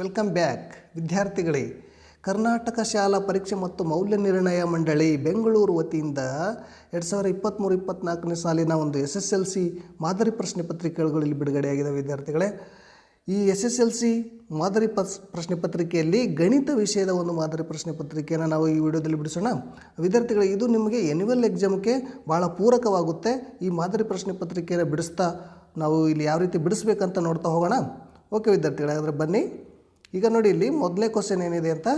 Welcome back. ವಿದ್ಯಾರ್ಥಿಗಳೇ, ಕರ್ನಾಟಕ ಶಾಲಾ ಪರೀಕ್ಷೆ ಮತ್ತು ಮೌಲ್ಯ ನಿರ್ಣಯ ಮಂಡಳಿ ಬೆಂಗಳೂರು ವತಿಯಿಂದ ಎರಡು ಸಾವಿರದ ಇಪ್ಪತ್ತ್ಮೂರು ಇಪ್ಪತ್ತ್ನಾಲ್ಕನೇ ಸಾಲಿನ ಒಂದು ಎಸ್ ಎಸ್ ಎಲ್ ಸಿ ಮಾದರಿ ಪ್ರಶ್ನೆ ಪತ್ರಿಕೆಗಳು ಇಲ್ಲಿ ಬಿಡುಗಡೆಯಾಗಿದೆ ವಿದ್ಯಾರ್ಥಿಗಳೇ. ಈ ಎಸ್ ಎಸ್ ಎಲ್ ಸಿ ಮಾದರಿ ಪಸ್, ಪ್ರಶ್ನೆ ಪತ್ರಿಕೆಯಲ್ಲಿ ಗಣಿತ ವಿಷಯದ ಒಂದು ಮಾದರಿ ಪ್ರಶ್ನೆ ಪತ್ರಿಕೆಯನ್ನು ನಾವು ಈ ವಿಡಿಯೋದಲ್ಲಿ ಬಿಡಿಸೋಣ. ವಿದ್ಯಾರ್ಥಿಗಳೇ, ಇದು ನಿಮಗೆ ಎನ್ಯುವಲ್ ಎಕ್ಸಾಮ್ಗೆ ಭಾಳ ಪೂರಕವಾಗುತ್ತೆ. ಈ ಮಾದರಿ ಪ್ರಶ್ನೆ ಪತ್ರಿಕೆಯನ್ನು ಬಿಡಿಸ್ತಾ ನಾವು ಇಲ್ಲಿ ಯಾವ ರೀತಿ ಬಿಡಿಸ್ಬೇಕಂತ ನೋಡ್ತಾ ಹೋಗೋಣ. ಓಕೆ ವಿದ್ಯಾರ್ಥಿಗಳೇ, ಹಾಗಾದ್ರೆ ಬನ್ನಿ. ಈಗ ನೋಡಿ ಇಲ್ಲಿ ಮೊದಲನೇ ಕ್ವಶನ್ ಏನಿದೆ ಅಂತ?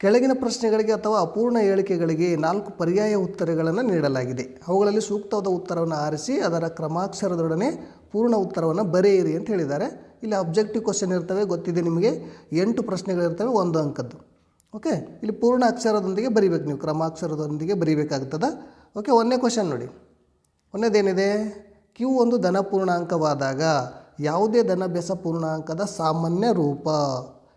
ಕೆಳಗಿನ ಪ್ರಶ್ನೆಗಳಿಗೆ ಅಥವಾ ಅಪೂರ್ಣ ಹೇಳಿಕೆಗಳಿಗೆ ನಾಲ್ಕು ಪರ್ಯಾಯ ಉತ್ತರಗಳನ್ನು ನೀಡಲಾಗಿದೆ. ಅವುಗಳಲ್ಲಿ ಸೂಕ್ತವಾದ ಉತ್ತರವನ್ನು ಆರಿಸಿ, ಅದರ ಕ್ರಮಾಕ್ಷರದೊಡನೆ ಪೂರ್ಣ ಉತ್ತರವನ್ನು ಬರೆಯಿರಿ ಅಂತ ಹೇಳಿದ್ದಾರೆ. ಇಲ್ಲಿ ಅಬ್ಜೆಕ್ಟಿವ್ ಕ್ವಶನ್ ಇರ್ತವೆ, ಗೊತ್ತಿದೆ ನಿಮಗೆ. ಎಂಟು ಪ್ರಶ್ನೆಗಳಿರ್ತವೆ ಒಂದು ಅಂಕದ್ದು. ಓಕೆ ಇಲ್ಲಿ ಪೂರ್ಣ ಅಕ್ಷರದೊಂದಿಗೆ ಬರಿಬೇಕು ನೀವು, ಕ್ರಮಾಕ್ಷರದೊಂದಿಗೆ ಬರಿಬೇಕಾಗ್ತದೆ. ಓಕೆ ಒಂದನೇ ಕ್ವಶನ್ ನೋಡಿ. ಒಂದೇದೇನಿದೆ ಕ್ಯೂ ಒಂದು ಧನ ಪೂರ್ಣಾಂಕವಾದಾಗ ಯಾವುದೇ ಧನಭ್ಯಾಸ ಪೂರ್ಣಾಂಕದ ಸಾಮಾನ್ಯ ರೂಪ.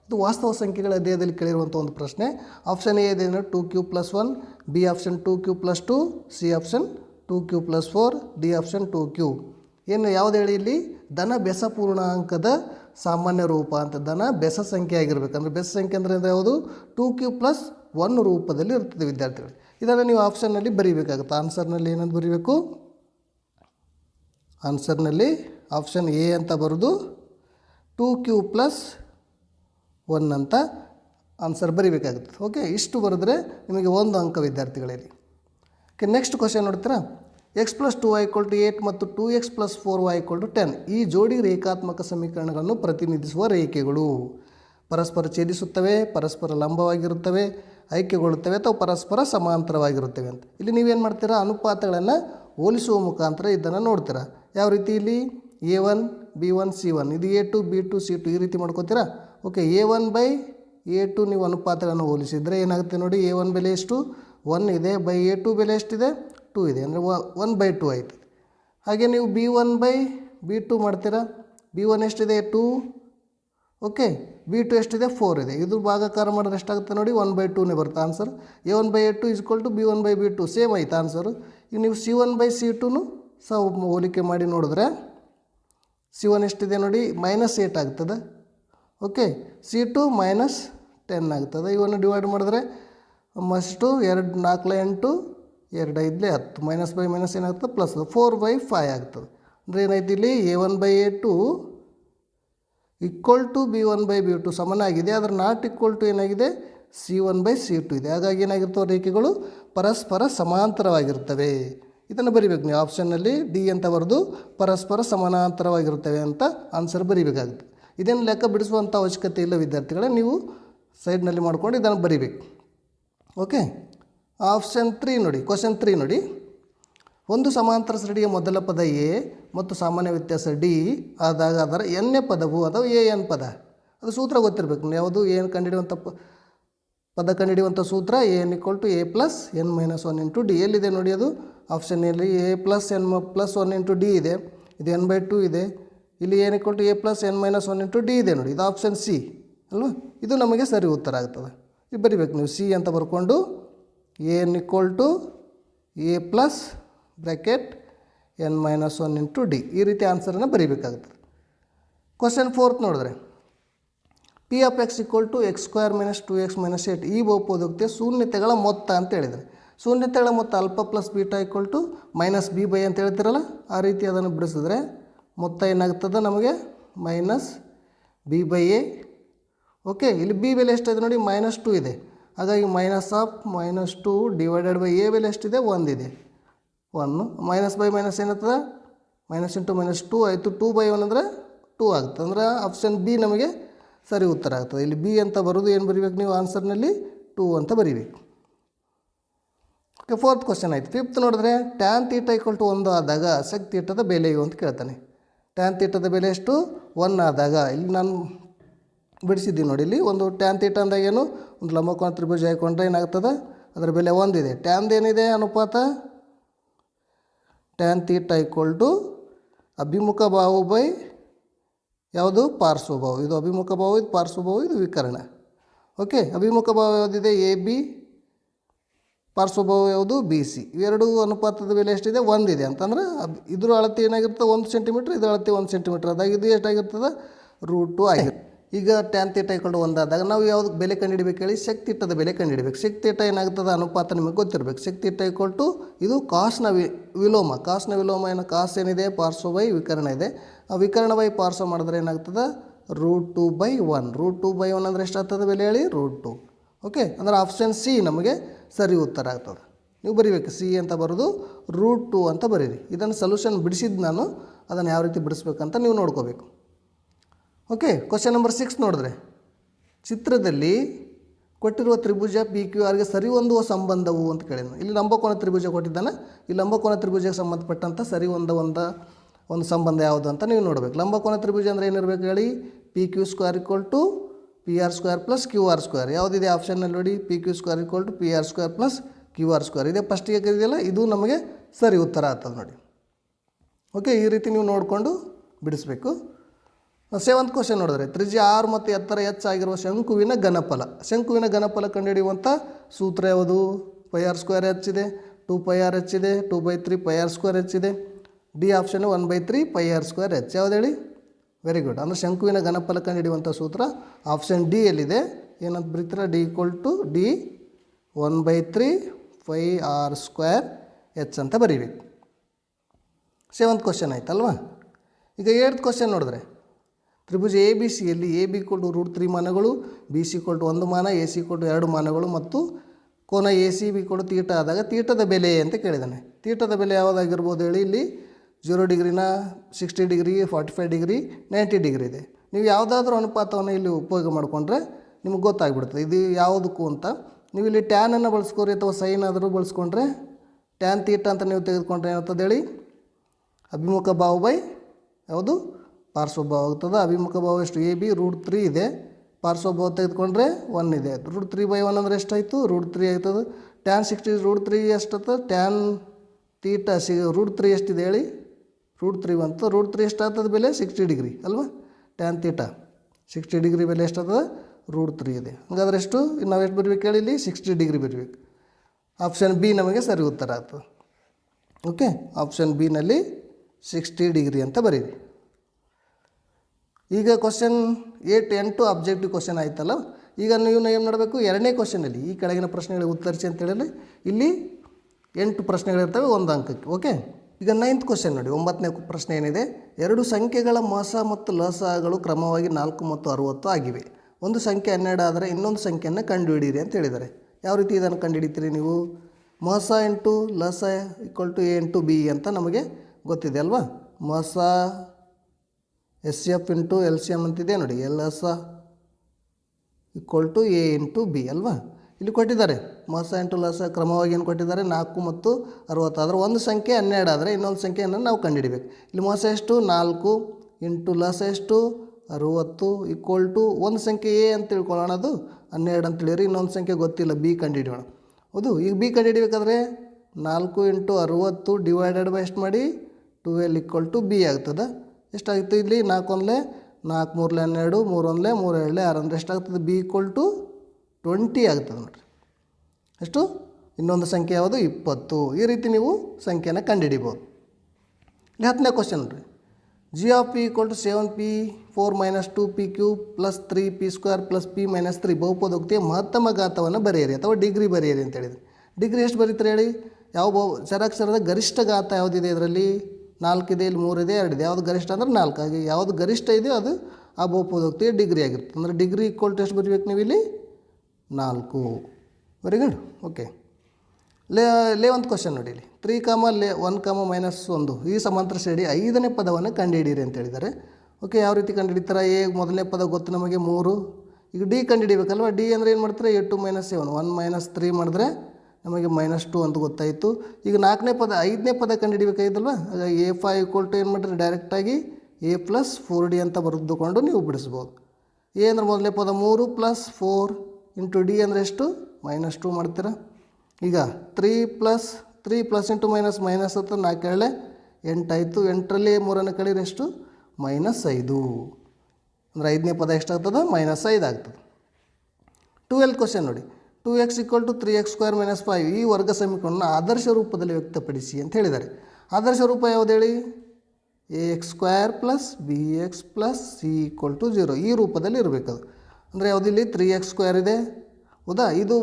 ಇದು ವಾಸ್ತವ ಸಂಖ್ಯೆಗಳ ದೇಹದಲ್ಲಿ ಕೇಳಿರುವಂಥ ಒಂದು ಪ್ರಶ್ನೆ. ಆಪ್ಷನ್ ಎ ಇದೆ two Q plus one B option two Q plus two C option two Q plus four D option two Q ಏನು ಯಾವ್ದು ಹೇಳಿ ಇಲ್ಲಿ? ಧನ ಬೆಸ ಪೂರ್ಣಾಂಕದ ಸಾಮಾನ್ಯ ರೂಪ ಅಂತ. ಧನ ಬೆಸ ಸಂಖ್ಯೆ ಆಗಿರಬೇಕು. ಅಂದರೆ ಬೆಸ ಸಂಖ್ಯೆ ಅಂದರೆ ಯಾವುದು? ಟು ಕ್ಯೂ ಪ್ಲಸ್ ಒನ್ ರೂಪದಲ್ಲಿ ಇರ್ತದೆ ವಿದ್ಯಾರ್ಥಿಗಳು. ಇದನ್ನು ನೀವು ಆಪ್ಷನ್ನಲ್ಲಿ ಬರೀಬೇಕಾಗುತ್ತೆ. ಆನ್ಸರ್ನಲ್ಲಿ ಏನಂತ ಬರೀಬೇಕು? ಆನ್ಸರ್ನಲ್ಲಿ ಆಪ್ಷನ್ ಎ ಅಂತ ಬರೋದು ಟೂ ಕ್ಯೂ ಪ್ಲಸ್ ಒನ್ ಅಂತ ಆನ್ಸರ್ ಬರೀಬೇಕಾಗುತ್ತೆ. ಓಕೆ, ಇಷ್ಟು ಬರೆದ್ರೆ ನಿಮಗೆ ಒಂದು ಅಂಕ ವಿದ್ಯಾರ್ಥಿಗಳಲ್ಲಿ. ಓಕೆ ನೆಕ್ಸ್ಟ್ ಕ್ವಶನ್ ನೋಡ್ತೀರಾ? X plus two Y to eight ಮತ್ತು two X plus four Y to ten ಈ ಜೋಡಿ ರೇಖಾತ್ಮಕ ಸಮೀಕರಣಗಳನ್ನು ಪ್ರತಿನಿಧಿಸುವ ರೇಖೆಗಳು. ಪರಸ್ಪರ ಛೇದಿಸುತ್ತವೆ, ಪರಸ್ಪರ ಲಂಬವಾಗಿರುತ್ತವೆ, ಐಕ್ಯಗೊಳ್ಳುತ್ತವೆ ಅಥವಾ ಪರಸ್ಪರ ಸಮಾಂತರವಾಗಿರುತ್ತವೆ ಅಂತ. ಇಲ್ಲಿ ನೀವೇನು ಮಾಡ್ತೀರಾ? ಅನುಪಾತಗಳನ್ನು ಹೋಲಿಸುವ ಮುಖಾಂತರ ಇದನ್ನು ನೋಡ್ತೀರಾ? ಯಾವ ರೀತಿ ಇಲ್ಲಿ? A one B one C one ಇದು A two B two C two ಈ ರೀತಿ ಮಾಡ್ಕೋತೀರಾ? Okay A one by A two ನೀವು ಅನುಪಾತಗಳನ್ನು ಹೋಲಿಸಿದರೆ ಏನಾಗುತ್ತೆ ನೋಡಿ ಎ ಒನ್ ಬೆಲೆ ಎಷ್ಟು? ಒನ್ ಇದೆ ಬೈ ಎ ಟು ಬೆಲೆ ಎಷ್ಟಿದೆ? ಟೂ ಇದೆ. ಅಂದರೆ ಒನ್ ಬೈ ಟು ಆಯಿತು. ಹಾಗೆ ನೀವು B one by B two ಮಾಡ್ತೀರಾ? ಬಿ ಒನ್ ಎಷ್ಟಿದೆ? ಟೂ ಓಕೆ ಬಿ ಟು ಎಷ್ಟಿದೆ? ಫೋರ್ ಇದೆ. ಇದು ಭಾಗಾಕಾರ ಮಾಡಿದ್ರೆ ಎಷ್ಟಾಗುತ್ತೆ ನೋಡಿ ಒನ್ ಬೈ ಟೂನೇ ಬರುತ್ತೆ answer A one by A two is equal to B one by B two same ಆಯ್ತು ಆನ್ಸರು ಈಗ ನೀವು ಸಿ ಒನ್ ಬೈ ಸಿ ಟೂನು ಸಹ ಹೋಲಿಕೆ ಮಾಡಿ ನೋಡಿದ್ರೆ ಸಿ ಒನ್ ಎಷ್ಟಿದೆ ನೋಡಿ, ಮೈನಸ್ ಏಟ್ ಆಗ್ತದೆ. Okay C two minus ten ಆಗ್ತದೆ. ಇವನ್ನು ಡಿವೈಡ್ ಮಾಡಿದ್ರೆ ಮಸ್ಟು ಎರಡು, ನಾಲ್ಕಲೆ ಎಂಟು, ಎರಡು ಐದಲೇ ಹತ್ತು. ಮೈನಸ್ ಬೈ ಮೈನಸ್ ಏನಾಗ್ತದೆ? ಪ್ಲಸ್ ಫೋರ್ ಬೈ ಫೈ ಆಗ್ತದೆ. ಅಂದರೆ ಏನಾಯ್ತು ಇಲ್ಲಿ? A one by A two equal to B one by B two ಸಮನಾಗಿದೆ ಆದರೆ ನಾಟ್ ಈಕ್ವಲ್ ಟು ಏನಾಗಿದೆ? C one by C two ಇದೆ. ಹಾಗಾಗಿ ಏನಾಗಿರ್ತವೆ ರೇಖೆಗಳು? ಪರಸ್ಪರ ಸಮಾಂತರವಾಗಿರ್ತವೆ. ಇದನ್ನು ಬರಿಬೇಕು. ನೀವು ಆಪ್ಷನ್ನಲ್ಲಿ ಡಿ ಅಂತ ಬರೆದು ಪರಸ್ಪರ ಸಮಾನಾಂತರವಾಗಿರುತ್ತವೆ ಅಂತ ಆನ್ಸರ್ ಬರಿಬೇಕಾಗುತ್ತೆ. ಇದನ್ನು ಲೆಕ್ಕ ಬಿಡಿಸುವಂಥ ಅವಶ್ಯಕತೆ ಇಲ್ಲ ವಿದ್ಯಾರ್ಥಿಗಳೇ, ನೀವು ಸೈಡ್ನಲ್ಲಿ ಮಾಡ್ಕೊಂಡು ಇದನ್ನು ಬರಿಬೇಕು. ಓಕೆ ಆಪ್ಷನ್ ತ್ರೀ ನೋಡಿ ಕ್ವಶನ್ ತ್ರೀ ನೋಡಿ. ಒಂದು ಸಮಾಂತರ ಸರಣಿಯ ಮೊದಲ ಪದ ಎ ಮತ್ತು ಸಾಮಾನ್ಯ ವ್ಯತ್ಯಾಸ ಡಿ ಆದಾಗ ಅದರ ಎನ್ನೇ ಪದವು ಅಥವಾ ಎ ಎನ್ ಪದ. ಅದು ಸೂತ್ರ ಗೊತ್ತಿರಬೇಕು. ಯಾವುದು ಏನು ಕಂಡಿಡಿಯುವಂಥ ಪ ಪದ ಕಂಡುಹಿಡಿಯುವಂಥ ಸೂತ್ರ N equal to A plus N minus one into D ಎಲ್ಲಿದೆ ನೋಡಿ ಅದು? ಆಪ್ಷನ್ ಎಲ್ಲಿ? A plus N plus one into D ಇದೆ. ಇದು ಎನ್ ಬೈ ಟು ಇದೆ. ಇಲ್ಲಿ N equal to A plus N minus one into D ಇದೆ ನೋಡಿ. ಇದು ಆಪ್ಷನ್ ಸಿ ಅಲ್ವಾ? ಇದು ನಮಗೆ ಸರಿ ಉತ್ತರ ಆಗ್ತದೆ. ಇದು ಬರಿಬೇಕು ನೀವು ಸಿ ಅಂತ ಬರ್ಕೊಂಡು A N equal to A plus bracket N minus one into D ಈ ರೀತಿ ಆನ್ಸರನ್ನು ಬರೀಬೇಕಾಗ್ತದೆ. ಕ್ವಶನ್ ಫೋರ್ತ್ ನೋಡಿದ್ರೆ. P of X equal to X square minus two X minus eight ಈ ಬಹುಪದೋಕ್ತಿಯ ಶೂನ್ಯತೆಗಳ ಮೊತ್ತ ಅಂತ ಹೇಳಿದರೆ ಶೂನ್ಯತೆಗಳ ಮೊತ್ತ alpha plus beta equal to minus B by ಅಂತ ಹೇಳ್ತಿರಲ್ಲ? ಆ ರೀತಿ ಅದನ್ನು ಬಿಡಿಸಿದ್ರೆ ಮೊತ್ತ ಏನಾಗ್ತದೆ ನಮಗೆ? Minus B by A okay ಇಲ್ಲಿ ಬಿ ಬೆಲೆ ಎಷ್ಟಿದೆ ನೋಡಿ ಮೈನಸ್ ಟು ಇದೆ. ಹಾಗಾಗಿ minus of minus two divided by A ಬೆಲೆ ಎಷ್ಟಿದೆ? ಒಂದಿದೆ ಒನ್ನು ಮೈನಸ್ ಬೈ ಮೈನಸ್ ಏನಾಗ್ತದೆ? ಮೈನಸ್ ಇಂಟು ಮೈನಸ್ ಟು ಆಯಿತು. ಟೂ ಬೈ ಒನ್ ಅಂದರೆ ಟೂ ಆಗ್ತದೆ. ಅಂದರೆ ಆಪ್ಷನ್ ಬಿ ನಮಗೆ ಸರಿ ಉತ್ತರ ಆಗ್ತದೆ. ಇಲ್ಲಿ ಬಿ ಅಂತ ಬರೋದು ಏನು ಬರಿಬೇಕು ನೀವು ಆನ್ಸರ್ನಲ್ಲಿ? ಟೂ ಅಂತ ಬರಿಬೇಕು. ಓಕೆ ಫೋರ್ತ್ ಕ್ವಶನ್ ಆಯಿತು. ಫಿಫ್ತ್ ನೋಡಿದ್ರೆ ಟ್ಯಾನ್ ತೀಟ ಈಕ್ವಲ್ ಟು ಒಂದು ಆದಾಗ ಸೆಕ್ ತೀಟದ ಬೆಲೆಯು ಅಂತ ಕೇಳ್ತಾನೆ. ಟ್ಯಾನ್ ತೀಟದ ಬೆಲೆ ಎಷ್ಟು? ಒನ್ ಆದಾಗ. ಇಲ್ಲಿ ನಾನು ಬಿಡಿಸಿದ್ದೀನಿ ನೋಡಿ, ಇಲ್ಲಿ ಒಂದು ಟ್ಯಾನ್ ತೀಟ ಅಂದಾಗ ಏನು? ಒಂದು ಲಂಬಕೋನ ತ್ರಿಭುಜ ಹಾಕೊಂಡ್ರೆ ಏನಾಗ್ತದೆ? ಅದರ ಬೆಲೆ ಒಂದಿದೆ. ಟ್ಯಾನ್ದು ಏನಿದೆ? ಅನುಪಾತ? ಟ್ಯಾನ್ ತೀಟ ಈಕ್ವಲ್ ಟು ಅಭಿಮುಖ ಬಾಹು ಬೈ ಯಾವುದು? ಪಾರ್ಶ್ವಭಾವ ಇದು ಅಭಿಮುಖ ಭಾವ, ಇದು ಪಾರ್ಶ್ವಭಾವ ಇದು ವಿಕರ್ಣ. ಓಕೆ ಅಭಿಮುಖ ಭಾವ ಯಾವುದಿದೆ? ಎ ಬಿ ಪಾರ್ಶ್ವಭಾವ ಯಾವುದು? ಬಿ ಸಿ ಇವೆರಡು ಅನುಪಾತದ ಬೆಲೆ ಎಷ್ಟಿದೆ? ಒಂದಿದೆ ಅಂತಂದ್ರೆ ಅಬ್, ಇದ್ರ ಅಳತೆ ಏನಾಗಿರ್ತದೆ? ಒಂದು ಸೆಂಟಿಮೀಟ್ರ್ ಇದ್ರ ಅಳತೆ ಒಂದು ಸೆಂಟಿಮೀಟ್ರ್ ಅದಾಗ ಇದು ಎಷ್ಟಾಗಿರ್ತದೆ? ರೂಟ್ ಟು ಆಗಿರುತ್ತೆ ಈಗ ಟ್ಯಾನ್ ತೀಟ ಇಕೊಂಡು ಒಂದಾದಾಗ ನಾವು ಯಾವ್ದು ಬೆಲೆ ಕಂಡುಹಿಡಬೇಕು ಹೇಳಿ? ಶಕ್ತಿ ಇಟ್ಟದ ಬೆಲೆ ಕಂಡುಹಿಡಬೇಕು ಶಕ್ತಿ ಇಟ್ಟ ಏನಾಗ್ತದೆ? ಅನುಪಾತ ನಿಮಗೆ ಗೊತ್ತಿರಬೇಕು. ಶಕ್ತಿ ಇಟ್ಟ ಇಕೊಟ್ಟು ಇದು ಕಾಸ್ನ ವಿ, ವಿಲೋಮ. ಕಾಸ್ನ ವಿಲೋಮ ಏನು? ಕಾಸ್ ಏನಿದೆ? ಪಾರ್ಶ್ವಬೈ ವಿಕರಣ ಇದೆ. ವಿಕರಣ ಬೈ ಪಾರ್ಶ್ವ ಮಾಡಿದ್ರೆ ಏನಾಗ್ತದೆ? Root two by one root two by one ಅಂದರೆ ಎಷ್ಟಾಗ್ತದೆ ಬೆಲೆ ಹೇಳಿ? ರೂಟ್ ಟು ಓಕೆ ಅಂದರೆ ಆಪ್ಷನ್ ಸಿ ನಮಗೆ ಸರಿ ಉತ್ತರ ಆಗ್ತದೆ. ನೀವು ಬರೀಬೇಕು. ಸಿ ಅಂತ ಬರೋದು ರೂಟ್ ಟು ಅಂತ ಬರೀರಿ. ಇದನ್ನು ಸೊಲ್ಯೂಷನ್ ಬಿಡಿಸಿದ್ದು ನಾನು, ಅದನ್ನು ಯಾವ ರೀತಿ ಬಿಡಿಸ್ಬೇಕಂತ ನೀವು ನೋಡ್ಕೋಬೇಕು. ಓಕೆ ಕ್ವಶನ್ ನಂಬರ್ ಸಿಕ್ಸ್ ನೋಡಿದ್ರೆ, ಚಿತ್ರದಲ್ಲಿ ಕೊಟ್ಟಿರುವ ತ್ರಿಭುಜ ಪಿ ಕ್ಯೂ ಆರ್ಗೆ ಸರಿ ಹೊಂದುವ ಸಂಬಂಧವು ಅಂತ ಕೇಳಿದ್ನು. ಇಲ್ಲಿ ಲಂಬಕೋನ ತ್ರಿಭುಜ ಕೊಟ್ಟಿದ್ದಾನೆ. ಈ ಲಂಬಕೋನ ತ್ರಿಭುಜಕ್ಕೆ ಸಂಬಂಧಪಟ್ಟಂಥ ಸರಿ ಹೊಂದ ಒಂದು ಸಂಬಂಧ ಯಾವುದು ಅಂತ ನೀವು ನೋಡಬೇಕು. ಲಂಬಕೋನ ತ್ರಿಭುಜ ಅಂದರೆ ಏನಿರಬೇಕು ಹೇಳಿ? P Q square equal to P R square plus Q R square ಯಾವುದಿದೆ ಆಪ್ಷನ್ನಲ್ಲಿ ನೋಡಿ? P Q square equal to P R square plus Q R square ಇದೆ ಫಸ್ಟಿಗೆ ಇದೆಯಲ್ಲ ಇದು ನಮಗೆ ಸರಿ ಉತ್ತರ ಆಗ್ತದೆ ನೋಡಿ. ಓಕೆ ಈ ರೀತಿ ನೀವು ನೋಡಿಕೊಂಡು ಬಿಡಿಸ್ಬೇಕು. ಸೆವೆಂತ್ ಕ್ವಶನ್ ನೋಡಿದ್ರೆ, ತ್ರಿಜ್ಯ ಆರು ಮತ್ತು ಎತ್ತರ ಹೆಚ್ಚಾಗಿರುವ ಶಂಕುವಿನ ಘನಫಲ. ಶಂಕುವಿನ ಘನಫಲ ಕಂಡುಹಿಡಿಯುವಂಥ ಸೂತ್ರ ಯಾವುದು? ಪೈ ಆರ್ ಸ್ಕ್ವೇರ್ ಹೆಚ್ಚಿದೆ ಟೂ ಪೈ ಆರ್ ಹೆಚ್ಚಿದೆ two by three pi R square ಹೆಚ್ಚಿದೆ D option one by three pi R square H. ಯಾವ್ದು ಹೇಳಿ? ವೆರಿ ಗುಡ್ ಅಂದರೆ ಶಂಕುವಿನ ಘನಫಲ ಕಂಡುಹಿಡಿಯುವಂಥ ಸೂತ್ರ ಆಪ್ಷನ್ ಡಿ ಎಲ್ಲಿದೆ ಏನಂತ ಬರೀತೀರ? D equal to D one by three pi R square H ಅಂತ ಬರೀಬೇಕು ಸೆವೆಂತ್ ಕ್ವಶನ್ ಆಯ್ತಲ್ವಾ? ಈಗ ಏಳ್ತ್ ಕ್ವಶನ್ ನೋಡಿದ್ರೆ, ತ್ರಿಭುಜ ಎ ಬಿ ಸಿಯಲ್ಲಿ ಎ ಬಿ ಕೊಟ್ಟು ರೂಟ್ ತ್ರೀ ಮಾನಗಳು, ಬಿ ಸಿ ಕೊಟ್ಟು ಒಂದು ಮಾನ, ಎ ಸಿ ಕೊಟ್ಟು ಎರಡು ಮಾನಗಳು ಮತ್ತು ಕೋನ ಎ ಸಿ ಬಿ ಕೊಟ್ಟು ತೀಟ ಆದಾಗ ತೀಟದ ಬೆಲೆ ಅಂತ ಕೇಳಿದ್ದಾನೆ ತೀಟದ ಬೆಲೆ ಯಾವುದಾಗಿರ್ಬೋದು ಹೇಳಿ ಇಲ್ಲಿ? Zero ಡಿಗ್ರಿನ sixty degree, forty five degree, ninety degree ಇದೆ. ನೀವು ಯಾವುದಾದ್ರೂ ಅನುಪಾತವನ್ನು ಇಲ್ಲಿ ಉಪಯೋಗ ಮಾಡಿಕೊಂಡ್ರೆ ನಿಮ್ಗೆ ಗೊತ್ತಾಗ್ಬಿಡ್ತದೆ ಇದು ಯಾವುದಕ್ಕೂ ಅಂತ. ನೀವು ಇಲ್ಲಿ ಟ್ಯಾನನ್ನು ಬಳಸ್ಕೋರಿ ಅಥವಾ ಸೈನ್ ಆದರೂ ಬಳಸ್ಕೊಂಡ್ರೆ ಟ್ಯಾನ್ ತೀಟ ಅಂತ ನೀವು ತೆಗೆದುಕೊಂಡ್ರೆ ಏನಂತದ ಹೇಳಿ? ಅಭಿಮುಖ ಭಾವ ಬೈ ಯಾವುದು? ಪಾರ್ಶ್ವಭಾವ ಆಗ್ತದೆ. ಅಭಿಮುಖ ಭಾವ ಎಷ್ಟು? ಎ ಬಿ ರೂಟ್ ತ್ರೀ ಇದೆ. ಪಾರ್ಶ್ವಭಾವ ತೆಗೆದುಕೊಂಡ್ರೆ ಒನ್ ಇದೆ. ರೂಟ್ ತ್ರೀ ಬೈ ಒನ್ ಅಂದರೆ ಎಷ್ಟಾಯಿತು? ರೂಟ್ ತ್ರೀ ಆಯ್ತದೆ ಟ್ಯಾನ್ ಸಿಕ್ಸ್ಟಿ ರೂಟ್ ತ್ರೀ ಎಷ್ಟಾಗ್ತದೆ tan theta C root three ಎಷ್ಟಿದೆ ಹೇಳಿ? ರೂಟ್ ತ್ರೀ ಬಂತು ರೂಟ್ ತ್ರೀ ಎಷ್ಟಾಗ್ತದೆ ಬೆಲೆ? ಸಿಕ್ಸ್ಟಿ ಡಿಗ್ರಿ ಅಲ್ವಾ? ಟ್ಯಾನ್ ತೀಟ ಸಿಕ್ಸ್ಟಿ ಡಿಗ್ರಿ ಬೆಲೆ ಎಷ್ಟಾಗ್ತದೆ? ರೂಟ್ ತ್ರೀ ಇದೆ. ಹಾಗಾದ್ರೆ ಎಷ್ಟು? ನಾವು ಎಷ್ಟು ಬರಬೇಕು ಹೇಳಿ ಇಲ್ಲಿ ಸಿಕ್ಸ್ಟಿ ಡಿಗ್ರಿ ಬರಬೇಕು. ಆಪ್ಷನ್ ಬಿ ನಮಗೆ ಸರಿ ಉತ್ತರ ಆಗ್ತದೆ ಓಕೆ ಆಪ್ಷನ್ ಬಿನಲ್ಲಿ ಸಿಕ್ಸ್ಟಿ ಡಿಗ್ರಿ ಅಂತ ಬರೀರಿ. ಈಗ ಕ್ವಶನ್ ಏಟ್ ಎಂಟು ಅಬ್ಜೆಕ್ಟಿವ್ ಕ್ವಶನ್ ಆಯ್ತಲ್ಲ? ಈಗ ನೀವು ಏನು ಮಾಡಬೇಕು? ಎರಡನೇ ಕ್ವಶನಲ್ಲಿ ಈ ಕೆಳಗಿನ ಪ್ರಶ್ನೆಗಳಿಗೆ ಉತ್ತರಿಸಿ ಅಂತ ಹೇಳಿ ಇಲ್ಲಿ ಎಂಟು ಪ್ರಶ್ನೆಗಳಿರ್ತವೆ ಒಂದು ಅಂಕಕ್ಕೆ. ಓಕೆ ಈಗ ನೈನ್ತ್ ಕ್ವಶನ್ ನೋಡಿ, ಒಂಬತ್ತನೇ ಪ್ರಶ್ನೆ ಏನಿದೆ? ಎರಡು ಸಂಖ್ಯೆಗಳ ಮಸ ಮತ್ತು ಲಸಗಳು ಕ್ರಮವಾಗಿ ನಾಲ್ಕು ಮತ್ತು ಅರುವತ್ತು ಆಗಿವೆ. ಒಂದು ಸಂಖ್ಯೆ ಹನ್ನೆರಡು ಆದರೆ ಇನ್ನೊಂದು ಸಂಖ್ಯೆಯನ್ನು ಕಂಡುಹಿಡಿಯಿರಿ ಅಂತ ಹೇಳಿದ್ದಾರೆ. ಯಾವ ರೀತಿ ಇದನ್ನು ಕಂಡುಹಿಡಿತೀರಿ ನೀವು? ಮಸ into ಲಸ equal to A into B ಅಂತ ನಮಗೆ ಗೊತ್ತಿದೆ ಅಲ್ವಾ? ಮಸ S F into L C M ಅಂತಿದೆ ನೋಡಿ? L S equal to A into B ಅಲ್ವಾ? ಇಲ್ಲಿ ಕೊಟ್ಟಿದ್ದಾರೆ. ಮಸ ಎಂಟು ಲಸ ಕ್ರಮವಾಗಿ ಏನು ಕೊಟ್ಟಿದ್ದಾರೆ? ನಾಲ್ಕು ಮತ್ತು ಅರವತ್ತು ಆದರೆ ಒಂದು ಸಂಖ್ಯೆ ಹನ್ನೆರಡು ಆದರೆ ಇನ್ನೊಂದು ಸಂಖ್ಯೆಯನ್ನು ನಾವು ಕಂಡುಹಿಡಿಬೇಕು. ಇಲ್ಲಿ ಮೋಸ ಎಷ್ಟು? ನಾಲ್ಕು ಎಂಟು ಲಸ ಎಷ್ಟು? ಅರುವತ್ತು ಈಕ್ವಲ್ ಟು ಒಂದು ಸಂಖ್ಯೆ ಎ ಅಂತ ತಿಳ್ಕೊಳ್ಳೋಣ ಅದು. ಹನ್ನೆರಡು ಅಂತ ಹೇಳಿರಿ ಇನ್ನೊಂದು ಸಂಖ್ಯೆ ಗೊತ್ತಿಲ್ಲ, ಬಿ ಕಂಡುಹಿಡಿಯೋಣ. ಹೌದು, ಈಗ ಬಿ ಕಂಡುಹಿಡಿಬೇಕಾದ್ರೆ ನಾಲ್ಕು ಇಂಟು ಅರುವತ್ತು ಡಿವೈಡೆಡ್ ಬೈ ಎಷ್ಟು ಮಾಡಿ? ಟುವೆಲ್ ಈಕ್ವಲ್ ಟು ಬಿ ಆಗ್ತದೆ. ಎಷ್ಟಾಗ್ತದೆ ಇಲ್ಲಿ? ನಾಲ್ಕು ಒಂದಲೇ ನಾಲ್ಕು ಮೂರಲೆ ಹನ್ನೆರಡು, ಮೂರು ಒಂದಲೇ ಮೂರು ಎರಡಲೆ ಆರು ಅಂದರೆ ಎಷ್ಟಾಗ್ತದೆ? ಬಿ ಈಕ್ವಲ್ ಟು ಟ್ವೆಂಟಿ ಆಗ್ತದೆ ನೋಡಿರಿ. ಎಷ್ಟು? ಇನ್ನೊಂದು ಸಂಖ್ಯೆ ಯಾವುದು? ಇಪ್ಪತ್ತು. ಈ ರೀತಿ ನೀವು ಸಂಖ್ಯೆನ ಕಂಡುಹಿಡಿಬೋದು. ಇಲ್ಲಿ ಹತ್ತನೇ ಕ್ವಶನ್ ರೀ G of P equal to seven P four minus two P cube plus three P square plus P minus three ಬಹುಪದೋಕ್ತಿಯ ಮಹತ್ತಮ ಘಾತವನ್ನು ಬರೆಯಿರಿ ಅಥವಾ ಡಿಗ್ರಿ ಬರೆಯಿರಿ ಅಂತ ಹೇಳಿದ್ರಿ. ಡಿಗ್ರಿ ಎಷ್ಟು ಬರೀತಾರೆ ಹೇಳಿ? ಯಾವ ಬಹು ಚರಾಕ್ಷರದ ಗರಿಷ್ಠ ಘಾತ ಯಾವುದಿದೆ ಇದರಲ್ಲಿ? ಇದೆ, ಇಲ್ಲಿ ಮೂರಿದೆ ಎರಡಿದೆ ಯಾವುದು ಗರಿಷ್ಠ ಅಂದ್ರೆ ನಾಲ್ಕು. ಹಾಗೆ ಯಾವುದು ಗರಿಷ್ಠ ಇದೆಯೋ ಅದು ಆ ಬಹುಪದೋಕ್ತಿಯ ಡಿಗ್ರಿ ಆಗಿರುತ್ತೆ ಅಂದರೆ ಡಿಗ್ರಿ ಈಕ್ವಲ್ ಟು ಎಷ್ಟು ಬರೀಬೇಕು ನೀವು ಇಲ್ಲಿ? ನಾಲ್ಕು. ವೆರಿ ಗುಡ್ ಓಕೆ ಲೇ ಲೇ ಒಂದು ಕ್ವಶನ್ ನೋಡಿ ಇಲ್ಲಿ. ತ್ರೀ ಕಾಮ ಲೇ ಒನ್ ಕಾಮ ಮೈನಸ್ ಒಂದು. ಈ ಸಮಾಂತರ ಶ್ರೇಣಿ ಐದನೇ ಪದವನ್ನು ಕಂಡುಹಿಡಿಯಿರಿ ಅಂತ ಹೇಳಿದ್ದಾರೆ. ಓಕೆ ಯಾವ ರೀತಿ ಕಂಡುಹಿಡಿತಾರೆ? ಎ ಮೊದಲನೇ ಪದ ಗೊತ್ತು ನಮಗೆ. ಮೂರು. ಈಗ ಡಿ ಕಂಡುಹಿಡಿಬೇಕಲ್ವ? ಡಿ ಅಂದರೆ ಏನು ಮಾಡ್ತಾರೆ? A two minus seven one minus three ಮಾಡಿದ್ರೆ ನಮಗೆ ಮೈನಸ್ ಟು ಅಂತ ಗೊತ್ತಾಯಿತು. ಈಗ ನಾಲ್ಕನೇ ಪದ, ಐದನೇ ಪದ ಕಂಡುಹಿಡಿಬೇಕಾಗಿದ್ದಲ್ವ ಆಗ ಎ ಫೈ ಈಕ್ವಲ್ ಟು ಏನು ಮಾಡಿರಿ ಡೈರೆಕ್ಟಾಗಿ ಎ ಪ್ಲಸ್ ಫೋರ್ ಡಿ ಅಂತ ಬರೆದುಕೊಂಡು ನೀವು ಬಿಡಿಸ್ಬೋದು. ಎ ಅಂದ್ರೆ ಮೊದಲನೇ ಪದ ಮೂರು ಪ್ಲಸ್ ಫೋರ್ ಇಂಟು ಡಿ ಅಂದರೆ ಎಷ್ಟು? ಮೈನಸ್ ಟು ಮಾಡ್ತೀರಾ? ಈಗ three plus three plus into minus minus ಹತ್ತು ನಾಲ್ಕು ಏಳೆ ಎಂಟಾಯಿತು ಎಂಟರಲ್ಲಿ ಮೂರನ್ನು ಕಳೀರಿ ಎಷ್ಟು? ಮೈನಸ್ ಐದು. ಅಂದರೆ ಐದನೇ ಪದ ಎಷ್ಟಾಗ್ತದೆ? ಮೈನಸ್ ಐದು ಆಗ್ತದೆ. ಟುವೆಲ್ ಕ್ವಶನ್ ನೋಡಿ. Two X equal to three X square minus five ಈ ವರ್ಗ ಸಮೀಕರಣವನ್ನು ಆದರ್ಶ ರೂಪದಲ್ಲಿ ವ್ಯಕ್ತಪಡಿಸಿ ಅಂತ ಹೇಳಿದ್ದಾರೆ. ಆದರ್ಶ ರೂಪ ಯಾವುದು ಹೇಳಿ? A X square plus B X plus C equal to zero ಈ ರೂಪದಲ್ಲಿ ಇರಬೇಕದು. ಅಂದರೆ ಯಾವುದಿಲ್ಲಿ ತ್ರೀ ಎಕ್ಸ್ ಸ್ಕ್ವೇರ್ ಇದೆ. ಹೌದಾ? ಇದು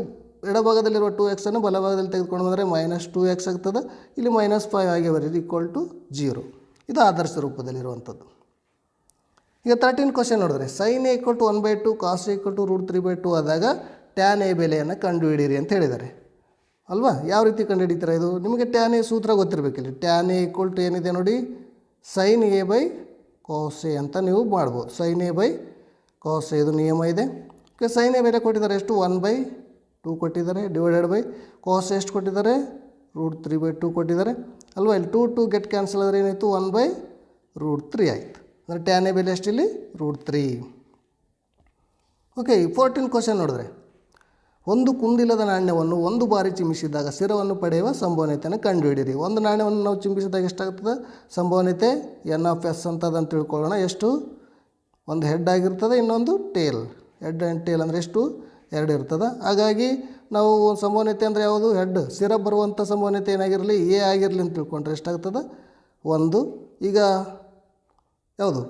ಎಡಭಾಗದಲ್ಲಿರುವ ಟು ಎಕ್ಸನ್ನು ಬಲಭಾಗದಲ್ಲಿ ತೆಗೆದುಕೊಂಡು ಬಂದರೆ ಮೈನಸ್ ಟು ಎಕ್ಸ್ ಆಗ್ತದೆ. ಇಲ್ಲಿ ಮೈನಸ್ ಫೈವ್ ಆಗಿ ಬರೀರಿ ಈಕ್ವಲ್ ಟು ಜೀರೋ ಇದು ಆದರ್ಶ ರೂಪದಲ್ಲಿರುವಂಥದ್ದು. ಈಗ ತರ್ಟೀನ್ ಕ್ವಶನ್ ನೋಡಿದ್ರೆ sine equal to one by two cos equal to root three by two ಆದಾಗ ಟ್ಯಾನ್ ಎ ಬೆಲೆಯನ್ನು ಕಂಡುಹಿಡಿಯಿರಿ ಅಂತ ಹೇಳಿದ್ದಾರೆ. ಅಲ್ವಾ? ಯಾವ ರೀತಿ ಕಂಡುಹಿಡಿತೀರಾ ಇದು? ನಿಮಗೆ ಟ್ಯಾನ್ ಎ ಸೂತ್ರ ಗೊತ್ತಿರಬೇಕಿಲ್ಲ. ಟ್ಯಾನ್ ಎ ಈಕ್ವಲ್ ಟು ಏನಿದೆ ನೋಡಿ? Sine A by cos A ಅಂತ ನೀವು ಮಾಡ್ಬೋದು. ಸೈನ್ ಎ ಬೈ ಕಾಸ್ ಇದು ನಿಯಮ ಇದೆ. ಓಕೆ ಸೈನೇ ಬೇರೆ ಕೊಟ್ಟಿದ್ದಾರೆ ಎಷ್ಟು? ಒನ್ ಬೈ ಟೂ ಕೊಟ್ಟಿದ್ದಾರೆ ಡಿವೈಡೆಡ್ ಬೈ ಕಾಸ್ ಎಷ್ಟು ಕೊಟ್ಟಿದ್ದಾರೆ? ರೂಟ್ ತ್ರೀ ಬೈ ಟೂ ಕೊಟ್ಟಿದ್ದಾರೆ. ಅಲ್ವಾ? ಇಲ್ಲಿ ಟೂ ಟು ಗೆಟ್ ಕ್ಯಾನ್ಸಲ್ ಆದರೆ ಏನಾಯಿತು? ಒನ್ ಬೈ ರೂಟ್ ತ್ರೀ ಆಯಿತು. ಅಂದರೆ ಟ್ಯಾನ್ ಬೆಲೆ ಎಷ್ಟಿಲ್ಲಿ? Root three okay fourteen question ನೋಡಿದ್ರೆ, ಒಂದು ಕುಂದಿಲ್ಲದ ನಾಣ್ಯವನ್ನು ಒಂದು ಬಾರಿ ಚಿಮ್ಮಿಸಿದಾಗ ಸ್ಥಿರವನ್ನು ಪಡೆಯುವ ಸಂಭವನೀಯತೆಯನ್ನು ಕಂಡುಹಿಡಿಯಿರಿ. ಒಂದು ನಾಣ್ಯವನ್ನು ನಾವು ಚಿಮ್ಮಿಸಿದಾಗ ಎಷ್ಟಾಗ್ತದೆ? ಸಂಭವನೀಯತೆ ಎನ್ ಆಫ್ ಎಸ್ ಅಂತದಂತ ತಿಳ್ಕೊಳ್ಳೋಣ. ಎಷ್ಟು? ಒಂದು ಹೆಡ್ ಆಗಿರ್ತದೆ, ಇನ್ನೊಂದು ಟೇಲ್ ಹೆಡ್ ಆ್ಯಂಡ್ ಟೇಲ್ ಅಂದರೆ ಎಷ್ಟು? ಎರಡು ಇರ್ತದೆ. ಹಾಗಾಗಿ ನಾವು ಸಂಭವನೀಯತೆ ಅಂದರೆ ಯಾವುದು? ಹೆಡ್ ಸಿರಪ್ ಬರುವಂಥ ಸಂಭವನೀಯತೆ ಏನಾಗಿರಲಿ? ಎ ಆಗಿರಲಿ ಅಂತ ತಿಳ್ಕೊಂಡ್ರೆ ಎಷ್ಟಾಗ್ತದೆ? ಒಂದು. ಈಗ ಯಾವುದು?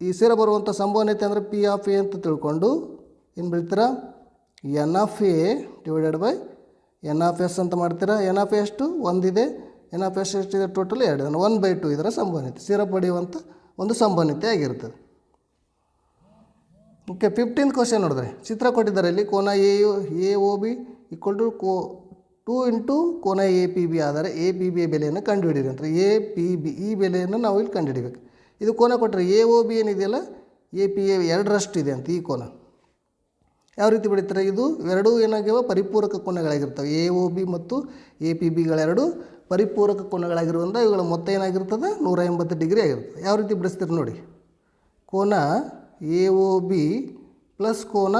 ಈ ಸಿರ ಬರುವಂಥ ಸಂಭವನೀಯತೆ ಅಂದರೆ ಪಿ ಆಫ್ ಎ ಅಂತ ತಿಳ್ಕೊಂಡು ಏನು ಬೀಳ್ತೀರಾ? N of A divided by N of S ಅಂತ ಮಾಡ್ತೀರಾ? ಎನ್ ಆಫ್ ಎಷ್ಟು? ಒಂದಿದೆ. ಎನ್ ಆಫ್ ಎಸ್ ಎಷ್ಟಿದೆ? ಟೋಟಲ್ ಎರಡು. ಒನ್ ಬೈ ಟು ಇದರ ಸಂಭವನೀಯತೆ. ಸಿರಪ್ ಪಡೆಯುವಂಥ ಒಂದು ಸಂಭವನೀಯತೆ ಆಗಿರ್ತದೆ. ಓಕೆ ಫಿಫ್ಟೀನ್ ಕ್ವಶನ್ ನೋಡಿದ್ರೆ. ಚಿತ್ರ ಕೊಟ್ಟಿದ್ದಾರೆ ಇಲ್ಲಿ ಕೋನ A A O B equal to co two into ಕೋನ ಎ ಪಿ ಬಿ ಆದರೆ ಎ ಪಿ ಬಿ ಬೆಲೆಯನ್ನು ಕಂಡುಹಿಡಿಯಿರಿ ಅಂತ. ಎ ಪಿ ಬಿ ಈ ಬೆಲೆಯನ್ನು ನಾವು ಇಲ್ಲಿ ಕಂಡುಹಿಡಿಬೇಕು. ಇದು ಕೋನ ಕೊಟ್ಟರೆ ಎ ಒ ಬಿ ಏನಿದೆಯಲ್ಲ? ಎ ಪಿ ಎ ಎರಡರಷ್ಟು ಇದೆ ಅಂತ ಈ ಕೋನ. ಯಾವ ರೀತಿ ಬೆಳೀತಾರೆ ಇದು ಎರಡೂ ಏನಾಗ್ಯಾವ? ಪರಿಪೂರಕ ಕೋನಗಳಾಗಿರ್ತವೆ. ಎ ಒ ಬಿ ಮತ್ತು ಎ ಪಿ ಬಿಗಳೆರಡು ಪರಿಪೂರಕ ಕೋನಗಳಾಗಿರುವಂಥ ಇವುಗಳ ಮೊತ್ತ ಏನಾಗಿರ್ತದೆ? ನೂರ ಎಂಬತ್ತು ಡಿಗ್ರಿ ಆಗಿರ್ತದೆ. ಯಾವ ರೀತಿ ಬಿಡಿಸ್ತೀರಿ ನೋಡಿ. ಕೋನ ಎ ಒ ಬಿ ಪ್ಲಸ್ ಕೋನ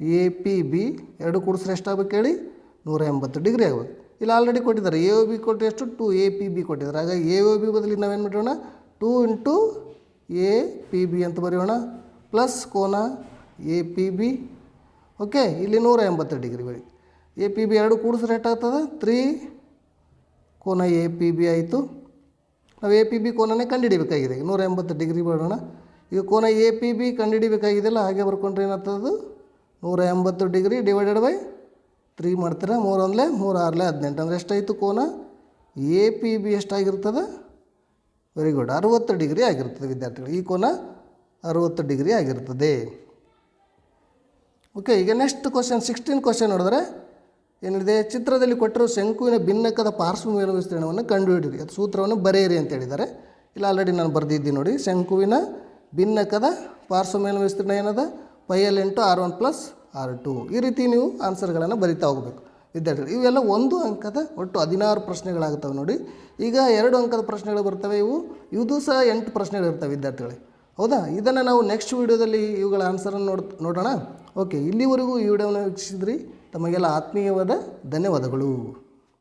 ಎ ಪಿ ಬಿ ಎರಡು ಕೂಡಿಸ್ರೆ ಎಷ್ಟಾಗಬೇಕು ಹೇಳಿ ನೂರ ಎಂಬತ್ತು ಡಿಗ್ರಿ ಆಗಬೇಕು ಇಲ್ಲಿ ಆಲ್ರೆಡಿ ಕೊಟ್ಟಿದ್ದಾರೆ. ಎ ಒ ಬಿ ಕೊಟ್ಟು ಎಷ್ಟು? ಟು ಎ ಪಿ ಬಿ ಕೊಟ್ಟಿದ್ದಾರೆ. ಹಾಗಾಗಿ ಎ ಒ ಬಿ ಬದಲಿಗೆ ನಾವೇನು ಮಾಡೋಣ two into A P B ಅಂತ ಬರೆಯೋಣ. ಪ್ಲಸ್ ಕೋನ ಎ ಪಿ ಬಿ ಓಕೆ ಇಲ್ಲಿ ನೂರ ಎಂಬತ್ತು ಡಿಗ್ರಿ ಬರೀ. ಎ ಪಿ ಬಿ ಎರಡು ಕೂಡಿಸ್ರೆ ಎಷ್ಟಾಗ್ತದೆ ತ್ರೀ ಕೋನ ಎ ಪಿ ಬಿ ಆಯಿತು. ನಾವು ಎ ಪಿ ಬಿ ಕೋನನೇ ಕಂಡುಹಿಡಿಬೇಕಾಗಿದೆ ನೂರ ಎಂಬತ್ತು ಡಿಗ್ರಿ ಮಾಡೋಣ ಈಗ ಕೋನ ಎ ಪಿ ಬಿ ಕಂಡುಹಿಡಿಬೇಕಾಗಿದೆಯಲ್ಲ, ಹಾಗೆ ಬರ್ಕೊಂಡ್ರೆ ಏನಾಗ್ತದೆ ನೂರ ಎಂಬತ್ತು ಡಿಗ್ರಿ ಡಿವೈಡೆಡ್ ಬೈ ತ್ರೀ ಮಾಡ್ತೀರಾ? ಮೂರು ಒಂದಲೇ ಮೂರು ಆರಲೇ ಹದಿನೆಂಟು. ಅಂದರೆ ಎಷ್ಟಾಯಿತು ಕೋನ? ಎ ಪಿ ಬಿ ಎಷ್ಟಾಗಿರ್ತದೆ? ವೆರಿ ಗುಡ್ ಅರುವತ್ತು ಡಿಗ್ರಿ ಆಗಿರ್ತದೆ ವಿದ್ಯಾರ್ಥಿಗಳು. ಈ ಕೋನ ಅರುವತ್ತು ಡಿಗ್ರಿ ಆಗಿರ್ತದೆ. ಓಕೆ ಈಗ ನೆಕ್ಸ್ಟ್ ಕ್ವಶನ್ ಸಿಕ್ಸ್ಟೀನ್ ಕ್ವಶನ್ ನೋಡಿದ್ರೆ ಏನಿದೆ? ಚಿತ್ರದಲ್ಲಿ ಕೊಟ್ಟರು ಶಂಕುವಿನ ಭಿನ್ನಕದ ಪಾರ್ಶ್ವ ಮೇಲು ವಿಸ್ತೀರ್ಣವನ್ನು ಕಂಡುಹಿಡಿಯಿರಿ. ಅದು ಸೂತ್ರವನ್ನು ಬರೆಯಿರಿ ಅಂತ ಹೇಳಿದ್ದಾರೆ. ಇಲ್ಲ ಆಲ್ರೆಡಿ ನಾನು ಬರೆದಿದ್ದೀನಿ ನೋಡಿ. ಶಂಕುವಿನ ಭಿನ್ನಕದ ಪಾರ್ಶ್ವ ಮೇಲ್ ವಿಸ್ತೀರ್ಣ ಏನದ? Pi L into R one plus R two. ಈ ರೀತಿ ನೀವು ಆನ್ಸರ್ಗಳನ್ನು ಬರಿತಾ ಹೋಗಬೇಕು. ವಿದ್ಯಾರ್ಥಿಗಳು, ಇವೆಲ್ಲ ಒಂದು ಅಂಕದ ಒಟ್ಟು ಹದಿನಾರು ಪ್ರಶ್ನೆಗಳಾಗ್ತವೆ ನೋಡಿ. ಈಗ ಎರಡು ಅಂಕದ ಪ್ರಶ್ನೆಗಳು ಬರ್ತವೆ, ಇವು ಇದು ಸಹ ಎಂಟು ಪ್ರಶ್ನೆಗಳು ಇರ್ತವೆ ವಿದ್ಯಾರ್ಥಿಗಳೇ. ಹೌದಾ? ಇದನ್ನು ನಾವು ನೆಕ್ಸ್ಟ್ ವೀಡಿಯೋದಲ್ಲಿ ಇವುಗಳ ಆನ್ಸರನ್ನು ನೋಡ್, ನೋಡೋಣ. ಓಕೆ, ಇಲ್ಲಿವರೆಗೂ ಈ ವಿಡಿಯೋವನ್ನು ವೀಕ್ಷಿಸಿದ್ರಿ. ತಮಗೆಲ್ಲ ಆತ್ಮೀಯವಾದ ಧನ್ಯವಾದಗಳು.